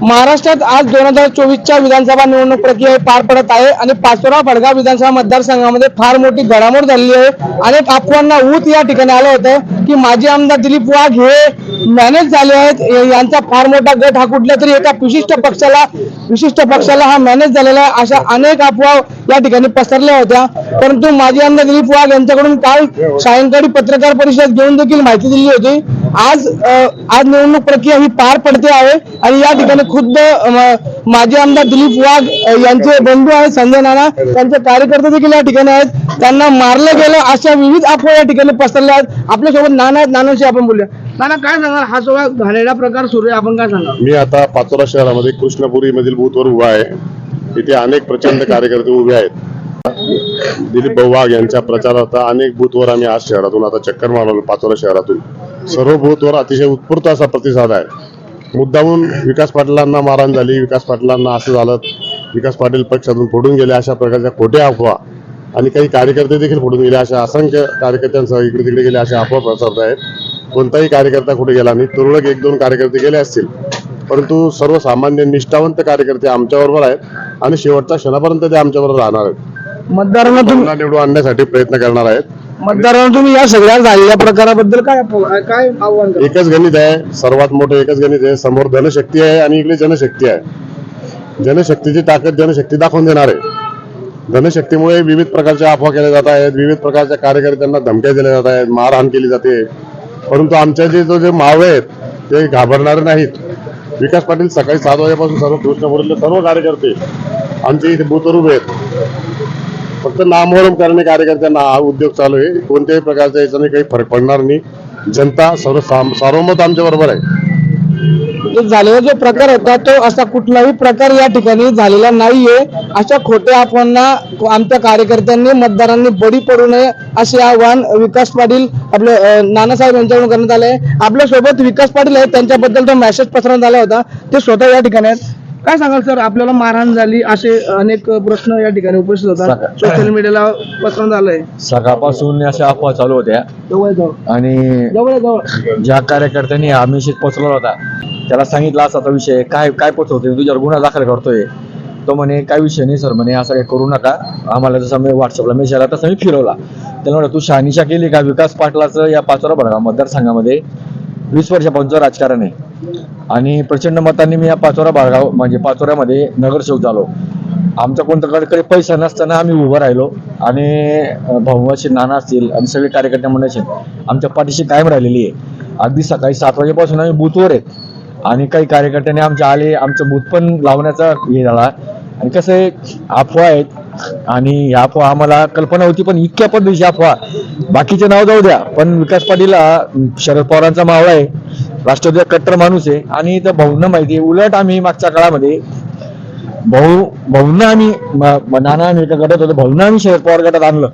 महाराष्ट्रात आज दोन हजार चोवीसच्या विधानसभा निवडणूक प्रक्रिया पार पडत आहे आणि पाचोरा फडगाव विधानसभा मतदारसंघामध्ये फार मोठी घडामोड झालेली आहे. अनेक अफवांना ऊत या ठिकाणी आलं होतं की माजी आमदार दिलीप वाघ हे मॅनेज झाले आहेत. यांचा फार मोठा गट हा कुठल्या तरी एका विशिष्ट पक्षाला विशिष्ट पक्षाला हा मॅनेज झालेला आहे अशा अनेक अफवा या ठिकाणी पसरल्या होत्या. परंतु माजी आमदार दिलीप वाघ यांच्याकडून काल सायंकाळी पत्रकार परिषद घेऊन देखील माहिती दिली होती. आज आज निवडणूक प्रक्रिया ही पार पडते आहे आणि या ठिकाणी खुद्द माजी आमदार दिलीप वाघ यांचे बंधू आहेत संजय नाना त्यांचे कार्यकर्ते देखील या ठिकाणी आहेत. त्यांना मारलं गेलं अशा विविध अफवा या ठिकाणी पसरल्या आहेत. आपल्यासोबत नाना आहेत नानांशी आपण बोलूया. नाना काय सांगाल? हा सगळा घाणेरडा प्रकार सुरू आहे. आपण काय सांगाल? मी आता पाचोरा शहरामध्ये कृष्णपुरी मधील बूथवर उभा आहे. इथे अनेक प्रचंड कार्यकर्ते उभे आहेत. दिलीप भाऊ वाघ यांच्या प्रचारार्थ अनेक बूथवर आम्ही आज शहरातून आता चक्कर मारलो पाचोरा शहरातून. सर्व बूथवर अतिशय उत्स्फूर्त असा प्रतिसाद आहे. मुद्दाहून विकास पाटलांना मारहाण झाली. विकास पाटलांना असं झालं विकास पाटील पक्षातून फोडून गेले अशा प्रकारच्या खोट्या अफवा आणि काही कार्यकर्ते देखील फोडून गेले अशा असंख्य कार्यकर्त्यांसह इकडे तिकडे गेले अशा अफवा पसरत आहेत. कोणताही कार्यकर्ता कुठे गेला नाही. तुरळक एक दोन कार्यकर्ते गेले असतील. परंतु सर्वसामान्य निष्ठावंत कार्यकर्ते आमच्याबरोबर आहेत आणि शेवटच्या क्षणापर्यंत ते आमच्याबरोबर राहणार आहेत. मतदारांना तुम्ही निवडून आणण्यासाठी प्रयत्न करणार आहेत. मतदारांना तुम्ही या सगळ्या झालेल्या प्रकाराबद्दल काय काय आव्हान? एकच गणित आहे सर्वात मोठं एकच गणित आहे समोर धनशक्ती आहे आणि इकडे जनशक्ती आहे. जनशक्तीची ताकद जनशक्ती दाखवून देणार आहे. धनशक्तीमुळे विविध प्रकारच्या अफवा केल्या जात आहेत विविध प्रकारच्या कार्यकर्त्यांना धमक्या दिल्या जात आहेत मारहाण केली जाते. परंतु आमच्या जे जो जे मावळे आहेत ते घाबरणारे नाहीत. विकास पाटील सकाळी सात वाजेपासून सर्व कृष्णपुरीतले सर्व कार्यकर्ते आमचे इथे उभे आहेत. फक्त नामोहरम करणे कार्यकर्त्यांना हा उद्योग चालू आहे. कोणत्याही प्रकारचा याच्याने काही फरक पडणार नाही. जनता सर्व सार्वमत आमच्या बरोबर आहे. म्हणजे झालेला जो प्रकार होता तो असा कुठलाही प्रकार या ठिकाणी झालेला नाहीये. अशा खोट्या अफवांना आमच्या कार्यकर्त्यांनी मतदारांनी बळी पडू नये असे आव्हान विकास पाटील आपले नानासाहेब यांच्याकडून करण्यात आले आपल्यासोबत विकास पाटील आहेत त्यांच्याबद्दल जो मेसेज पसरवण्यात आला होता. ते स्वतः या ठिकाणी आहेत. काय सांगाल सर? आपल्याला मारहाण झाली असे अनेक प्रश्न या ठिकाणी उपस्थित होतात. सोशल मीडियाला पसरण्यात आलंय. सकाळपासून अशा अफवा चालू होत्या. आणि ज्या कार्यकर्त्यांनी हा मेसेज पोचवला होता त्याला सांगितला असा विषय काय काय पोचवतोय तुझ्यावर गुन्हा दाखल करतोय. तो म्हणे काय विषय नाही सर म्हणे असं काही करू नका. आम्हाला जसं मी व्हॉट्सअपला मेसेज आला तसं मी फिरवला. त्याला म्हणलं तू शहानिशा केली का? विकास पाटलाचं या पाचोरा मतदारसंघामध्ये वीस वर्षापासूनचं राजकारण आहे. आणि प्रचंड मतांनी मी या पाचोरा भागाव म्हणजे पाचोऱ्यामध्ये नगरसेवक झालो. आमच्या कोणत्याकडे पैसा नसताना आम्ही उभं राहिलो. आणि भाऊ असे नाना असतील आणि सगळे कार्यकर्ते म्हणायचे आमच्या पाठीशी कायम राहिलेली आहे. अगदी सकाळी सात वाजेपासून आम्ही बूथवर आहेत. आणि काही कार्यकर्त्यांनी आमच्या आले आमचं बूथ पण लावण्याचा हे झाला. आणि कसं आहे अफवा आहेत. आणि ह्या अफवा आम्हाला कल्पना होती पण इतक्या पद्धतीची अफवा. बाकीचे नाव जाऊ द्या पण विकास पाटील शरद पवारांचा मावळा आहे. राष्ट्रवादी कट्टर माणूस आहे. आणि तर भाऊंना माहिती आहे. उलट आम्ही मागच्या काळामध्ये भाऊ भाऊंना आम्ही नाना आम्ही एका गटात होतो. भाऊंना आम्ही शरद पवार गटात आणलं.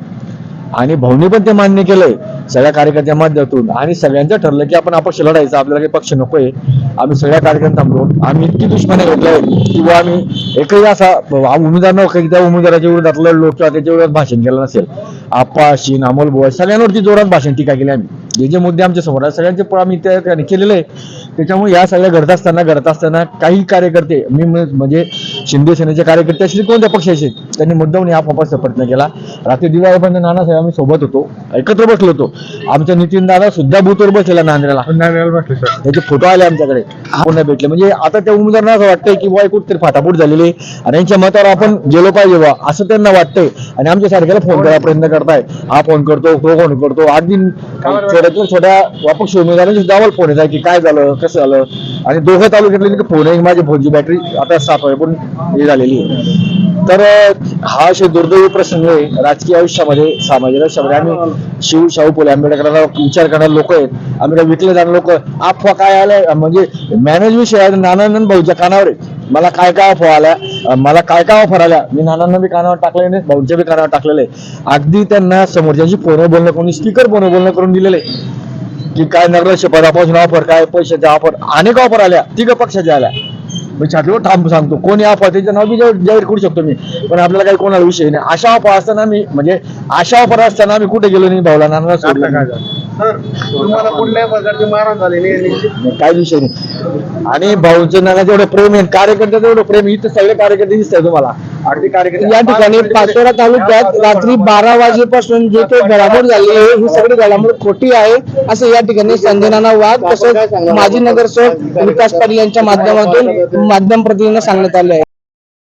आणि भाऊने पण ते मान्य केलंय. सगळ्या कार्यकर्त्या माध्यमातून. आणि सगळ्यांचं ठरलं की आपण अपक्ष लढायचं. आपल्याला काही पक्ष नकोय. आम्ही सगळ्या कार्यक्रम थांबलो. आम्ही इतकी दुश्मने घेतलंय किंवा आम्ही एकही असा उमेदवार नव्हता त्या उमेदवाराच्या विरोधात लढलो किंवा त्याच्या विरोधात भाषण केलं नसेल. आप्पा अशीन अमोल बोळ सगळ्यांवरती जोरात भाषण टीका केली आम्ही. जे जे मुद्दे आमच्यासमोर आहेत सगळ्यांचे पण आम्ही त्या ठिकाणी केलेले आहे त्याच्यामुळे या सगळ्या घडत असताना घडत असताना काही कार्यकर्ते मी म्हण- म्हणजे शिंदे सेनेचे कार्यकर्ते असतील कोणत्या पक्षाचे त्यांनी मुद्दामून या पक्षाचा प्रयत्न केला. रात्री दिवाळीपर्यंत नानासाहेब आम्ही सोबत होतो एकत्र बसलो होतो. आमचा नितीन दादा सुद्धा बूथवर बसलेला नांदेडला. त्याचे फोटो आले आमच्याकडे पुन्हा भेटले. म्हणजे आता त्या उमेदवारांना असं वाटतंय की बुवा कुठेतरी फाटाफूट झालेली आहे. आणि यांच्या मतावर आपण गेलो पाहिजे बा असं त्यांना वाटतंय. आणि आमच्या सारख्याला फोन करायला प्रयत्न करताय हा फोन करतो तो फोन करतो. अगदी छोट्यातल्या छोट्या अपक्ष उमेदवारांची सुद्धा आम्हाला फोन येतात की काय झालं कसं झालं? आणि दोघं तालुक्यातले फोन आहे माझी फोनची बॅटरी आता साफ आहे पण हे झालेली आहे. तर हा असे दुर्दैवी प्रसंग आहे राजकीय आयुष्यामध्ये सामाजिक आयुष्यामध्ये. आम्ही शिव शाहू फुले आंबेडकरांना विचार करणारे लोक आहेत. आंबेडकर विकले जाणारे लोक अफवा काय आलाय? म्हणजे मॅनेज विषय आहे नानानंद भाऊच्या कानावर आहे मला काय काय अं, मला काय काय ऑफर आल्या? मी नानांना बी कानावर टाकलेले भाऊच्या बी कानावर टाकलेले. अगदी त्यांना समोरच्याची फोन बोलणं करून स्पीकर फोन बोलणं करून दिलेले. की काय नगराध्यक्ष पदापासून ऑफर काय पैशाच्या ऑफर अनेक ऑफर आल्या. तिघ पक्षाच्या आल्या. मी छातीवर ठाम सांगतो कोणी ऑफर त्याचं नाव बी जाहीर करू शकतो मी. पण आपल्याला काही कोणाला विषय नाही. अशा ऑफर असताना मी म्हणजे अशा ऑफर असताना आम्ही कुठे गेलो नाही भाऊला नाना सोडलं नाही. तर तुम्हाला कुठल्याही प्रकारची मारहाण झालेली आहे निश्चित. नाही, काही विषय नाही. आणि भाऊंचं नाना जेवढं प्रेम आहे कार्यकर्त्याचं एवढं प्रेम आहे, इथं सगळे कार्यकर्ते दिसत तुम्हाला. अगदी कार्यकर्ते या ठिकाणी पाचोरा तालुक्यात रात्री बारा वाजेपासून जे काही घडामोड झाली आहे ही सगळी घडामोड खोटी आहे. असं या ठिकाणी संजय नाना वाघ तसंच माजी नगरसेवक विकास पाटील यांच्या माध्यमातून माध्यम प्रतिनिधींना सांगण्यात आले आहे.